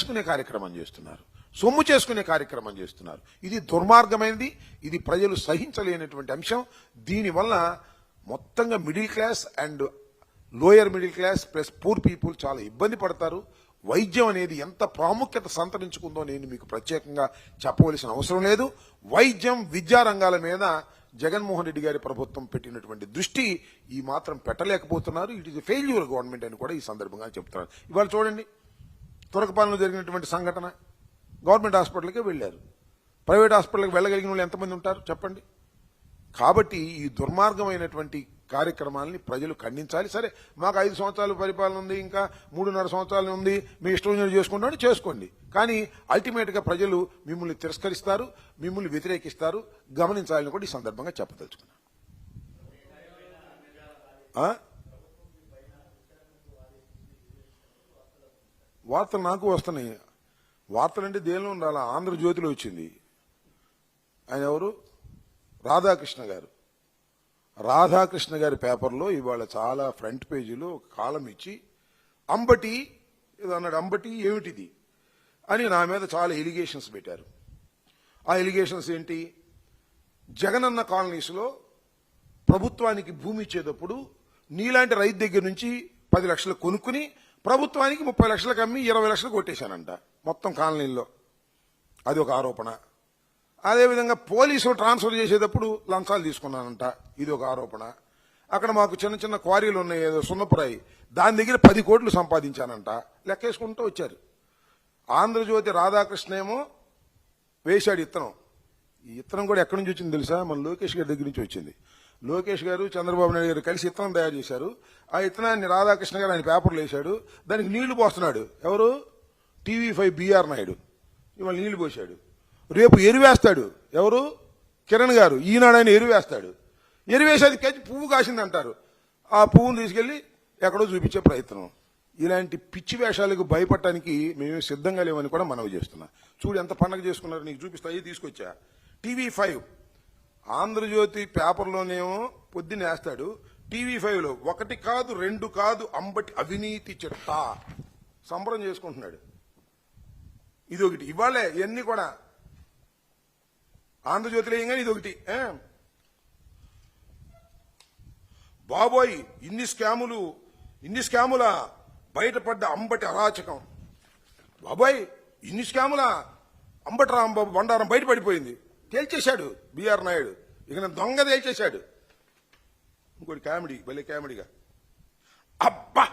చేసుకునే కార్యక్రమం చేస్తున్నారు. సొమ్ము చేసుకునే కార్యక్రమం చేస్తున్నారు. ఇది దుర్మార్గమైనది ఇది ప్రజలు సహించలేనటువంటి అంశం. దీనివల్ల మొత్తంగా middle class and lower middle class plus poor people చాలా ఇబ్బంది పడతారు. వైద్యం అనేది ఎంత ప్రాముఖ్యత సంతరించుకుందో నేను మీకు ప్రత్యేకంగా చెప్పవలసిన అవసరం లేదు. వైద్యం విద్యా రంగాల మీద జగన్మోహన్ రెడ్డి గారి ప్రభుత్వం పెట్టినటువంటి దృష్టి ఈ మాత్రం పెట్టలేకపోతున్నారు. ఇట్ ఇస్ ఫెయిల్యూర్ గవర్నమెంట్ అని కూడా ఈ సందర్భంగా చెప్తున్నారు. ఇవాళ చూడండి తురకపాలెంలో జరిగినటువంటి సంఘటన గవర్నమెంట్ హాస్పిటల్కే వెళ్ళారు. ప్రైవేట్ హాస్పిటల్కి వెళ్ళగలిగిన వాళ్ళు ఎంతమంది ఉంటారు చెప్పండి? కాబట్టి ఈ దుర్మార్గమైనటువంటి కార్యక్రమాలని ప్రజలు ఖండించాలి. సరే మాకు ఐదు సంవత్సరాలు పరిపాలన ఉంది ఇంకా మూడున్నర సంవత్సరాలు ఉంది మీ ఇష్టం వచ్చినట్టు చేసుకుంటామని చేసుకోండి. కానీ అల్టిమేట్గా ప్రజలు మిమ్మల్ని తిరస్కరిస్తారు మిమ్మల్ని వ్యతిరేకిస్తారు. గమనించాలని కూడా ఈ సందర్భంగా చెప్పదలుచుకున్నాను. వార్తలు నాకు వస్తున్నాయి. వార్తలు అంటే దేనిలో ఉండాలి? ఆంధ్రజ్యోతిలో వచ్చింది. ఆయన ఎవరు? రాధాకృష్ణ గారు. రాధాకృష్ణ గారి పేపర్లో ఇవాళ చాలా ఫ్రంట్ పేజీలో ఒక కాలం ఇచ్చి అంబటి ఏదో అన్నాడు అంబటి ఏమిటిది? అని నా మీద చాలా ఎలిగేషన్స్ పెట్టారు. ఆ ఎలిగేషన్స్ ఏంటి? జగనన్న కాలనీస్లో ప్రభుత్వానికి భూమి ఇచ్చేటప్పుడు నీలాంటి రైతు దగ్గర నుంచి పది లక్షలు కొనుక్కుని ప్రభుత్వానికి ముప్పై లక్షలకు అమ్మి ఇరవై లక్షలు కొట్టేశానంట మొత్తం కాలనీల్లో. అది ఒక ఆరోపణ. అదేవిధంగా పోలీసులు ట్రాన్స్ఫర్ చేసేటప్పుడు లంచాలు తీసుకున్నానంట ఇది ఒక ఆరోపణ. అక్కడ మాకు చిన్న చిన్న క్వారీలు ఉన్నాయి ఏదో సున్నపురాయి. దాని దగ్గర పది కోట్లు సంపాదించానంట లెక్కేసుకుంటూ వచ్చారు. ఆంధ్రజ్యోతి రాధాకృష్ణ ఏమో వేశాడు ఇత్తనం. ఈ ఇత్తనం కూడా ఎక్కడి నుంచి వచ్చింది తెలుసా? మన లోకేష్ గారి దగ్గర నుంచి వచ్చింది. లోకేష్ గారు చంద్రబాబు నాయుడు గారు కలిసి ఇత్తనం తయారు చేశారు. ఆ ఇత్తనాన్ని రాధాకృష్ణ గారు ఆయన పేపర్లో వేశాడు. దానికి నీళ్ళు పోస్తున్నాడు. ఎవరు? TV five BR Naidu. ఇవాళ నీళ్ళు పోశాడు. రేపు ఎరువేస్తాడు ఎవరు? కిరణ్ గారు. ఈనాడు ఆయన ఎరువేస్తాడు ఎరువేసేది కచ్చి పువ్వు కాసింది అంటారు. ఆ పువ్వును తీసుకెళ్ళి ఎక్కడో చూపించే ప్రయత్నం. ఇలాంటి పిచ్చి వేషాలకు భయపడటానికి మేము సిద్ధంగా లేవని కూడా మనవి చేస్తున్నా. చూడు ఎంత పండగ చేసుకున్నారు నీకు చూపిస్తా. అయ్యి తీసుకొచ్చా. TV five. ఆంధ్రజ్యోతి పేపర్లోనేమో పొద్దున్న వేస్తాడు. టీవీ ఫైవ్లో ఒకటి కాదు రెండు కాదు అంబటి అవినీతి చిట్టా సంబరం చేసుకుంటున్నాడు. ఇది ఒకటి ఇవ్వాలే ఇవన్నీ కూడా ఆంధ్రజ్యోతిలో ఏం కానీ ఇది ఒకటి బాబోయ్ ఇన్ని స్కాములు ఇన్ని స్కాముల బయటపడ్డ అంబటి అరాచకం. బాబోయ్ ఇన్ని స్కాముల అంబటి రాంబాబు బండారం బయటపడిపోయింది తేల్చేశాడు బిఆర్ నాయుడు. ఇక నేను దొంగ తేల్చేశాడు. ఇంకోటి కామెడీ భలే కామెడీగా. అబ్బా!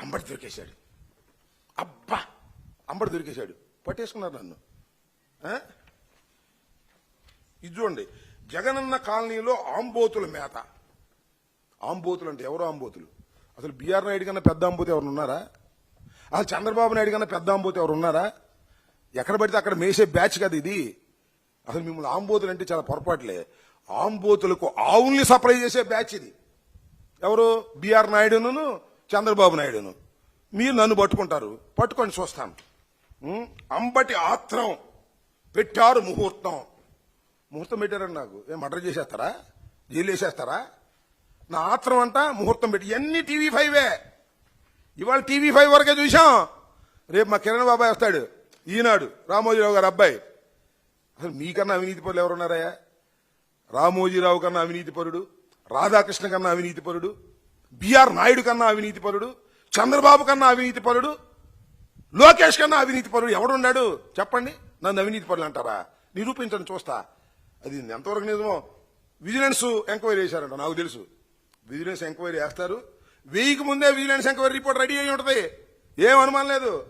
అంబడి దొరికేశాడు. అబ్బా! అంబడి దొరికేశాడు. పట్టేసుకున్నారు నన్ను. ఇది చూడండి జగనన్న కాలనీలో ఆంబోతుల మేత. ఆంబోతులు అంటే ఎవరు ఆంబోతులు? అసలు బీఆర్ నాయుడు కన్నా పెద్ద ఆంబోతి ఎవరు ఉన్నారా? అసలు చంద్రబాబు నాయుడు కన్నా పెద్ద ఆంబోతి ఎవరు ఉన్నారా? ఎక్కడ పడితే అక్కడ మేసే బ్యాచ్ కదా ఇది. అసలు మిమ్మల్ని ఆంబోతులు అంటే చాలా పొరపాట్లే. ఆంబోతులకు ఆవుల్ని సప్లై చేసే బ్యాచ్ ఇది. ఎవరు? బీఆర్ నాయుడును చంద్రబాబు నాయుడును. మీరు నన్ను పట్టుకుంటారు. పట్టుకొని చూస్తాను అంబటి ఆత్రం. పెట్టారు ముహూర్తం. ముహూర్తం పెట్టారని నాకు ఏం మర్డర్ చేసేస్తారా? జైలు వేసేస్తారా? నా ఆత్రం అంట ముహూర్తం పెట్టి ఎన్ని టీవీ ఫైవే? ఇవాళ టీవీ ఫైవ్ వరకే చూసాం రేపు మా కిరణ్ బాబాయ్ వస్తాడు. ఈనాడు రామోజీరావు గారు అబ్బాయి. అసలు మీకన్నా అవినీతి పరులు ఎవరున్నారయ్యా? రామోజీరావు కన్నా అవినీతి పరుడు రాధాకృష్ణ కన్నా అవినీతి పరుడు బిఆర్ నాయుడు కన్నా అవినీతి పరుడు చంద్రబాబు కన్నా అవినీతి పరుడు లోకేష్ కన్నా అవినీతి పరుడు ఎవడున్నాడు? చెప్పండి. నన్ను అవినీతి పరులు అంటారా? నిరూపించండి చూస్తా. అది ఎంతవరకు నిజమో విజిలెన్స్ ఎంక్వైరీ చేశారంట నాకు తెలుసు. విజిలెన్స్ ఎంక్వైరీ చేస్తారు. వెయ్యికి ముందే విజిలెన్స్ ఎంక్వైరీ రిపోర్ట్ రెడీ అయి ఉంటుంది. ఏం అనుమానం లేదు.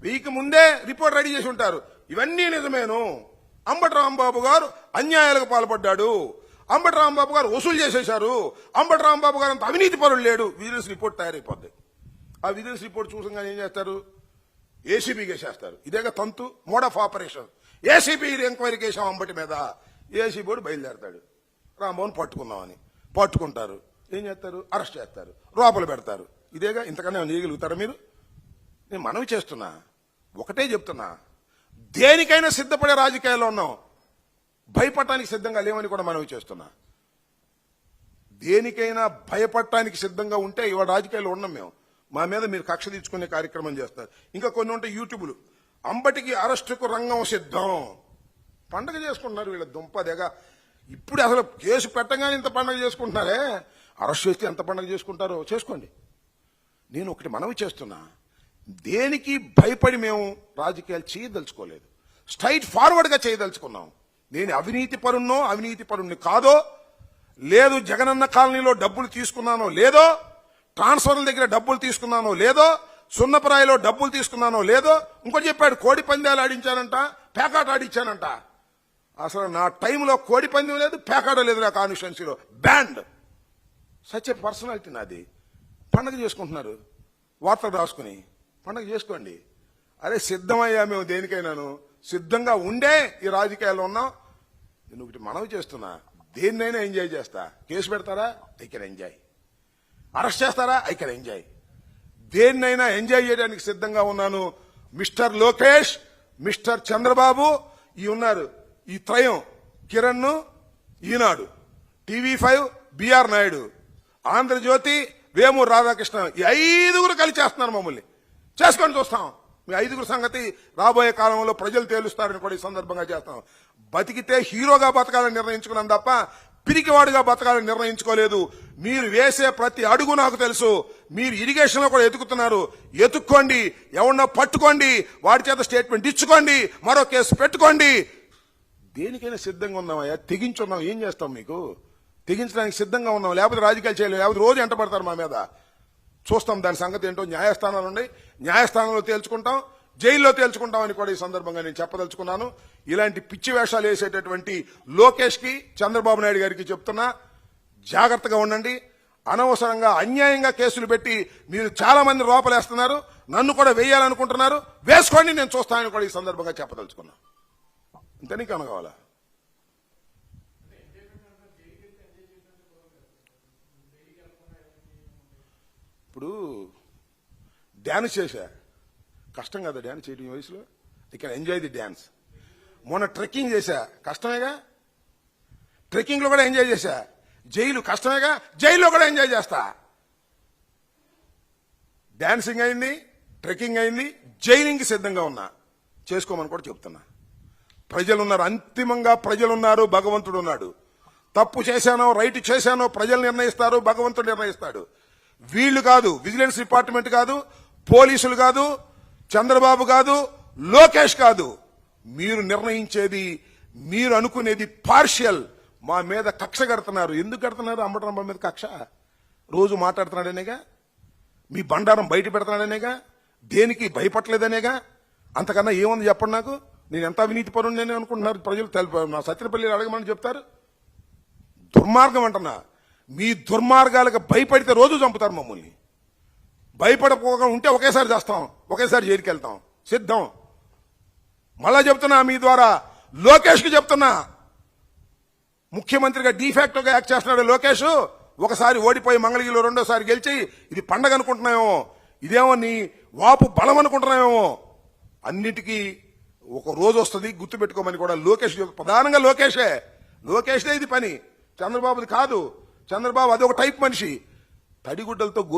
వెయ్యికి ముందే రిపోర్ట్ రెడీ చేసి ఉంటారు. ఇవన్నీ నిజమేను. అంబటి రాంబాబు గారు అన్యాయాలకు పాల్పడ్డాడు. అంబటి రాంబాబు గారు వసూలు చేసేశారు. అంబటి రాంబాబు గారు అంత అవినీతి పరులు లేడు. విజిలెన్స్ రిపోర్ట్ తయారైపోద్ది. ఆ విజిలెన్స్ రిపోర్ట్ చూసంగానే ఏం చేస్తారు? ఏసీబీకి వేసేస్తారు. ఇదేగా తంతు mode of operation. ACB enquiry కేసాం Ambati మీద. ఏసీబీ బయలుదేరతాడు. రాంబాబుని పట్టుకుందామని. పట్టుకుంటారు. ఏం చేస్తారు? అరెస్ట్ చేస్తారు. లోపల పెడతారు. ఇదేగా ఇంతకన్నా చేయగలుగుతారా మీరు? నేను మనవి చేస్తున్నా. ఒకటే చెప్తున్నా. దేనికైనా సిద్ధపడే రాజకీయాల్లో ఉన్నాం. భయపడటానికి సిద్ధంగా లేవని కూడా మనవి చేస్తున్నా. దేనికైనా భయపడటానికి సిద్ధంగా ఉంటే ఇవాళ రాజకీయాల్లో ఉన్నాం మేము. మా మీద మీరు కక్ష తీర్చుకునే కార్యక్రమం చేస్తారు. ఇంకా కొన్ని ఉంటాయి యూట్యూబ్లు. అంబటికి అరెస్టుకు రంగం సిద్ధం. పండగ చేసుకుంటున్నారు వీళ్ళ దుంపదేగా ఇప్పుడు అసలు కేసు పెట్టగానే ఇంత పండగ చేసుకుంటున్నారే? అరెస్ట్ చేస్తే ఎంత పండగ చేసుకుంటారో? చేసుకోండి. నేను ఒకటి మనవి చేస్తున్నా. దేనికి భయపడి మేము రాజకీయాలు చేయదలుచుకోలేదు? స్ట్రైట్ ఫార్వర్డ్గా చేయదలుచుకున్నాం. నేను అవినీతి పరున్నో అవినీతి పరుణ్ణి కాదో లేదు జగనన్న కాలనీలో డబ్బులు తీసుకున్నానో లేదో ట్రాన్స్ఫర్ల దగ్గర డబ్బులు తీసుకున్నానో లేదో సున్నపరాయిలో డబ్బులు తీసుకున్నానో లేదో ఇంకో చెప్పాడు కోడి పందాలు ఆడించానంట పేకాట ఆడించానంట. అసలు నా టైంలో కోడి పందెం లేదు పేకాట లేదు నా కాన్స్టిట్యున్సీలో. బ్యాండ్ సచ్ పర్సనాలిటీ నాది. పండగ చేసుకుంటున్నారు. వార్తలు రాసుకుని. పండగ చేసుకోండి. అరే సిద్ధమయ్యా మేము దేనికైనాను? సిద్ధంగా ఉండే ఈ రాజకీయాల్లో ఉన్నాం. నేను ఒకటి మనవి చేస్తున్నా. దేన్నైనా ఎంజాయ్ చేస్తా. కేసు పెడతారా? ఐ కెన్ ఎంజాయ్ అరెస్ట్ చేస్తారా? ఐ కెన్ ఎంజాయ్ దేన్నైనా ఎంజాయ్ చేయడానికి సిద్ధంగా ఉన్నాను. మిస్టర్ లోకేష్ మిస్టర్ చంద్రబాబు ఈ ఉన్నారు. ఈ త్రయం కిరణ్ ఈనాడు. TV five BR Naidu. Andhra Jyothi Vemuru Radhakrishna. ఈ ఐదుగురు కలిసి చేస్తున్నారు మమ్మల్ని. చేసుకొని చూస్తాం. మీ ఐదుగురు సంగతి రాబోయే కాలంలో ప్రజలు తేలుస్తారని కూడా ఈ సందర్భంగా చేస్తాం. బతికితే హీరోగా బతకాలని నిర్ణయించుకున్నాం తప్ప పిరికివాడుగా బతకాలని నిర్ణయించుకోలేదు. మీరు వేసే ప్రతి అడుగు నాకు తెలుసు. మీరు ఇరిగేషన్లో కూడా ఎతుకుతున్నారు. ఎతుక్కోండి. ఎవరినో పట్టుకోండి. వాడి చేత స్టేట్మెంట్ ఇచ్చుకోండి. మరో కేసు పెట్టుకోండి. దేనికైనా సిద్ధంగా ఉన్నామయ్యా తెగించున్నాం. ఏం చేస్తాం మీకు? తెగించడానికి సిద్ధంగా ఉన్నాం. లేకపోతే రాజకీయాలు చేయలేము లేకపోతే రోజు ఎంటబడతారు మా మీద. చూస్తాం దాని సంగతి ఏంటో. న్యాయస్థానాలు ఉన్నాయి. న్యాయస్థానంలో తేల్చుకుంటాం జైల్లో తేల్చుకుంటామని కూడా ఈ సందర్భంగా నేను చెప్పదలుచుకున్నాను. ఇలాంటి పిచ్చి వేషాలు వేసేటటువంటి లోకేష్కి చంద్రబాబు నాయుడు గారికి చెప్తున్నా జాగ్రత్తగా ఉండండి. అనవసరంగా అన్యాయంగా కేసులు పెట్టి మీరు చాలా మంది లోపలేస్తున్నారు నన్ను కూడా వేయాలనుకుంటున్నారు వేసుకోండి నేను చూస్తానని కూడా ఈ సందర్భంగా చెప్పదలుచుకున్నా. ఇంత నీకు అనగావాలా ఇప్పుడు డ్యాన్స్ చేశా. కష్టం కదా డ్యాన్స్ చేయడం ఈ వయసులో? ఇక్కడ ఎంజాయ్ ది డ్యాన్స్ మొన్న ట్రెక్కింగ్ చేశా. కష్టమేగా? ట్రెక్కింగ్లో కూడా ఎంజాయ్ చేశా. జైలు కష్టమేగా? జైల్లో కూడా ఎంజాయ్ చేస్తా. డాన్సింగ్ అయింది ట్రెక్కింగ్ అయింది జైలింగ్కి సిద్ధంగా ఉన్నా. చేసుకోమని కూడా చెప్తున్నా. ప్రజలు ఉన్నారు అంతిమంగా ప్రజలు ఉన్నారు భగవంతుడు ఉన్నాడు. తప్పు చేశానో రైట్ చేశానో ప్రజలు నిర్ణయిస్తారు భగవంతుడు నిర్ణయిస్తాడు. వీళ్ళు కాదు విజిలెన్స్ డిపార్ట్మెంట్ కాదు పోలీసులు కాదు చంద్రబాబు కాదు లోకేష్ కాదు. మీరు నిర్ణయించేది మీరు అనుకునేది పార్షియల్. మా మీద కక్ష కడుతున్నారు. ఎందుకు కడుతున్నారు? అంబటరాంబ మీద కక్ష. రోజు మాట్లాడుతున్నాడనేగా? మీ బండారం బయట పెడుతున్నాడనేగా? దేనికి భయపడలేదనేగా? అంతకన్నా ఏముంది చెప్పండి నాకు? నేను ఎంత అవినీతి పరుణ్ణి అనుకుంటున్నారు? ప్రజలు తెలుపు నా సత్యపల్లి అడగమని చెప్తారు. దుర్మార్గం అంటున్నా. మీ దుర్మార్గాలకు భయపడితే రోజు చంపుతారు మమ్మల్ని. భయపడపోకుండా ఉంటే ఒకేసారి చేస్తాం ఒకేసారి జైలుకి వెళ్తాం సిద్ధం. మళ్ళా చెప్తున్నా మీ ద్వారా. లోకేష్కి చెప్తున్నా. ముఖ్యమంత్రిగా డిఫాక్టోగా యాక్ట్ చేస్తున్నాడు లోకేష్. ఒకసారి ఓడిపోయి మంగళగిరిలో రెండోసారి గెలిచి ఇది పండగ అనుకుంటున్నామేమో. ఇదేమో నీ వాపు బలం అనుకుంటున్నామేమో. అన్నిటికీ ఒక రోజు వస్తుంది గుర్తుపెట్టుకోమని కూడా లోకేష్ ప్రధానంగా లోకేషే. లోకేష్దే ఇది పని. చంద్రబాబుది కాదు. చంద్రబాబు అది ఒక టైప్ మనిషి. తడిగుడ్డలతో గొంతు